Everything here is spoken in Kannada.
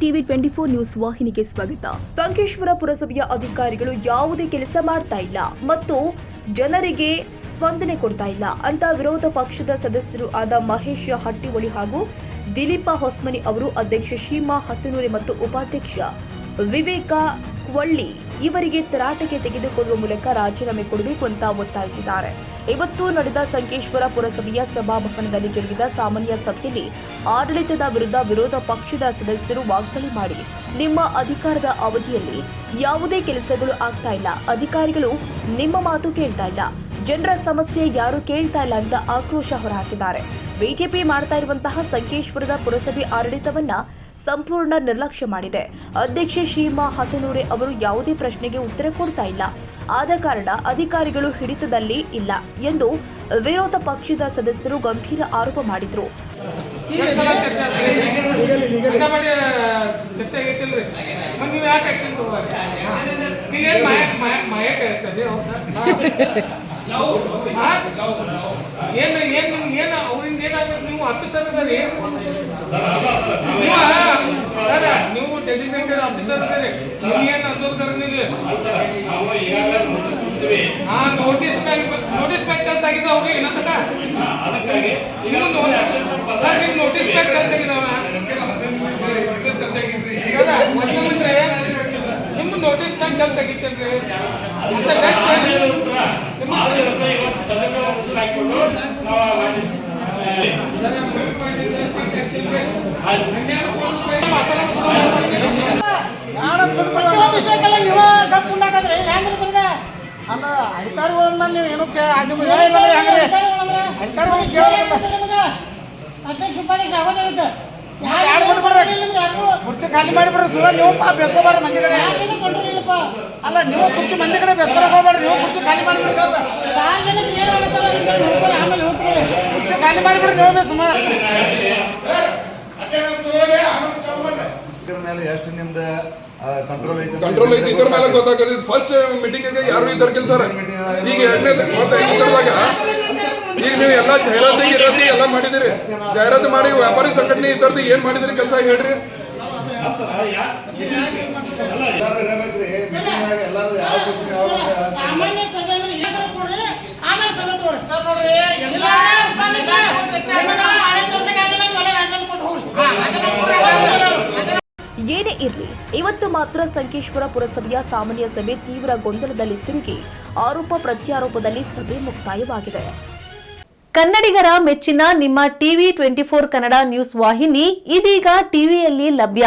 ಟಿವಿ ಟ್ವೆಂಟಿ ಫೋರ್ ನ್ಯೂಸ್ ವಾಹಿನಿಗೆ ಸ್ವಾಗತ. ಕಂಕೇಶ್ವರ ಪುರಸಭೆಯ ಅಧಿಕಾರಿಗಳು ಯಾವುದೇ ಕೆಲಸ ಮಾಡ್ತಾ ಇಲ್ಲ ಮತ್ತು ಜನರಿಗೆ ಸ್ಪಂದನೆ ಕೊಡ್ತಾ ಇಲ್ಲ. ಅಂತ ವಿರೋಧ ಪಕ್ಷದ ಸದಸ್ಯರು ಆದ ಮಹೇಶ್ ಹಟ್ಟಿವಳಿ ಹಾಗೂ ದಿಲೀಪ ಹೊಸ್ಮನಿ ಅವರು ಅಧ್ಯಕ್ಷ ಶೀಮಾ ಹತ್ತನೂರಿ ಮತ್ತು ಉಪಾಧ್ಯಕ್ಷ ವಿವೇಕ ಕ್ವಳ್ಳಿ ಇವರಿಗೆ ತರಾಟೆಗೆ ತೆಗೆದುಕೊಳ್ಳುವ ಮೂಲಕ ರಾಜೀನಾಮೆ ಕೊಡಬೇಕು ಅಂತ ಒತ್ತಾಯಿಸಿದ್ದಾರೆ. ಇವತ್ತು ನಡೆದ ಸಂಕೇಶ್ವರ ಪುರಸಭೆಯ ಸಭಾಭವನದಲ್ಲಿ ಜರುಗಿದ ಸಾಮಾನ್ಯ ಸಭೆಯಲ್ಲಿ ಆಡಳಿತದ ವಿರುದ್ಧ ವಿರೋಧ ಪಕ್ಷದ ಸದಸ್ಯರು ವಾಗ್ದಾಳಿ ಮಾಡಿ, ನಿಮ್ಮ ಅಧಿಕಾರದ ಅವಧಿಯಲ್ಲಿ ಯಾವುದೇ ಕೆಲಸಗಳು ಆಗ್ತಾ ಇಲ್ಲ. ಅಧಿಕಾರಿಗಳು ನಿಮ್ಮ ಮಾತು ಕೇಳ್ತಾ ಇಲ್ಲ. ಜನರ ಸಮಸ್ಯೆ ಯಾರು ಕೇಳ್ತಾ ಇಲ್ಲ ಅಂತ ಆಕ್ರೋಶ ಹೊರಹಾಕಿದ್ದಾರೆ. ಬಿಜೆಪಿ ಮಾಡ್ತಾ ಇರುವಂತಹ ಸಂಕೇಶ್ವರದ ಪುರಸಭೆ ಆಡಳಿತವನ್ನ ಸಂಪೂರ್ಣ ನಿರ್ಲಕ್ಷ್ಯ ಮಾಡಿದೆ. ಅಧ್ಯಕ್ಷ ಶೀಮಾ ಹಸನೂರೆ ಅವರು ಯಾವುದೇ ಪ್ರಶ್ನೆಗೆ ಉತ್ತರ ಕೊಡ್ತಾ ಇಲ್ಲ. ಆದ ಕಾರಣ ಅಧಿಕಾರಿಗಳು ಹಿಡಿತದಲ್ಲಿ ಇಲ್ಲ ಎಂದು ವಿರೋಧ ಪಕ್ಷದ ಸದಸ್ಯರು ಗಂಭೀರ ಆರೋಪ ಮಾಡಿದ್ರು. ಏನು ಏನು ಏನು ಅವರಿಂದ ಏನಾಗ್ಬೇಕು ನೀವು ಆಫೀಸರ್ ಅದರಿ? ನೀವು ಡೆಸಿಗ್ನೇಟೆಡ್ ಆಫೀಸರ್ ನೀವು ಏನು ಅನ್ನೋದು ಕರಂದಿಲ್ಲ ಹಾ ನೋಟಿಸ್ ಮ್ಯಾಗ ನೋಟಿಸ್ ಮ್ಯಾಗ ಕೆಲಸ ಆಗಿದೆ ಅವ್ರಿಗೆ ಏನಂತ ಅದಕ್ಕಾಗಿ ನೋಟಿಸ್ ಸರ್ ನಿಮ್ಮ ನೋಟಿಸ್ ಮ್ಯಾಗ ಕೆಲಸ ಆಗಿದಾವ ಅಂದ್ರೆ ನಿಮ್ಮ ನೋಟಿಸ್ ಮ್ಯಾಗ ಕೆಲಸ ಆಗಿತ್ತಲ್ರಿ ಅಂತ ನೆಕ್ಸ್ಟ್ ಪ್ರತಿಯೊಂದು ವಿಷಯಕ್ಕೆಲ್ಲ ನೀವು ಕಪ್ಪು ಉಂಡಾಕಂದ್ರೆ ಹೆಂಗಿರ್ತದೆ? ಅಲ್ಲ ಅಧಿಕಾರಿಗಳನ್ನ ನೀವು ಏನು ಕೇ ಅದು ಹೇಳಿಲ್ಲ ಹೆಂಗ್ರಿ ಅಧಿಕಾರಿಗಳು ಕೇಳಿಲ್ಲ ಅಧ್ಯಕ್ಷ ಉಪಾಧ್ಯಕ್ಷ ಆಗೋದೇ ಇದಕ್ಕೆ ಯಾರು ಯಾರು ಬಿಟ್ಟು ಬಿಡ್ರಿ? control ಇಲ್ಲ ನಿಮ್ದು ಯಾರ್ಗೂ? ಕುರ್ಚಿ ಖಾಲಿ ಮಾಡಿಬಿಡ್ರಿ ಬಿಡ್ರಿ ಸುಳ್ಳು ನೀವು ಪಾ ಬೇಸ್ಕೋಬಾರ್ರಿ ಮಂದಿ ಕಡೆ. ಅಲ್ಲ ನೀವು ಕುರ್ಚಿ ಮಂದಿ ಕಡೆ ಬೇಸ್ಕೊಳಕ್ ಹೋಗ್ಬೇಡ್ರಿ ನೀವು ಕುರ್ಚಿ ಖಾಲಿ ಮಾಡಿ ಬಿಡ್ರಿ ಸಾರ್ವಜನಿಕರಿಗೆ ಏನು ಆಗತ್ತಲ್ಲ ಆಮೇಲೆ ಹೋಗ್ಕೊರಿ. ಕುರ್ಚಿ ಖಾಲಿ ಮಾಡಿ ಬಿಡ್ರಿ ನೀವು ಸುಮಾರು ಇದ್ರ ಮೇಲೆ ಎಷ್ಟು ನಿಮ್ದು ಕಂಟ್ರೋಲ್ ಐತಿ ಕಂಟ್ರೋಲ್ ಐತಿ ಇದ್ರ ಮೇಲೆ ಗೊತ್ತಾಗದ ಫಸ್ಟ್ ಮೀಟಿಂಗ್ ಯಾರು ಇದ್ದಾರೆ ಕೆಲಸ? ಈಗ ಎರಡನೇ ಮತ್ತೆ ಈಗ ನೀವು ಎಲ್ಲ ಜಾಹೀರಾತಿ ಇರೋದು ಎಲ್ಲ ಮಾಡಿದಿರಿ ಜಾಹೀರಾತು ಮಾಡಿ ವ್ಯಾಪಾರಿ ಸಂಘಟನೆ ಇದ್ದರ್ದು ಏನ್ ಮಾಡಿದಿರಿ ಕೆಲಸ ಹೇಳ್ರಿ. ಸಾಮಾನ್ಯ ಸಭೆ ಅಂದ್ರೆ ಆಮೇಲೆ ಸಭೆ ತಗೋರಿ. ಸರ್ ನೋಡ್ರಿ ಇವತ್ತು ಸಂಕೇಶ್ವರ ಪುರಸಭೆಯ ಸಾಮಾನ್ಯ ಸಭೆ ತೀವ್ರ ಗೊಂದಲದಲ್ಲಿ ತಿರುಗಿ ಆರೋಪ ಪ್ರತ್ಯಾರೋಪದಲ್ಲಿ ಸಭೆ ಮುಕ್ತಾಯವಾಗಿದೆ. ಕನ್ನಡಿಗರ ಮೆಚ್ಚಿನ ನಿಮ್ಮ TV twenty four Kannada news ವಾಹಿನಿ ಇದೀಗ ಟಿವಿಯಲ್ಲಿ ಲಭ್ಯ.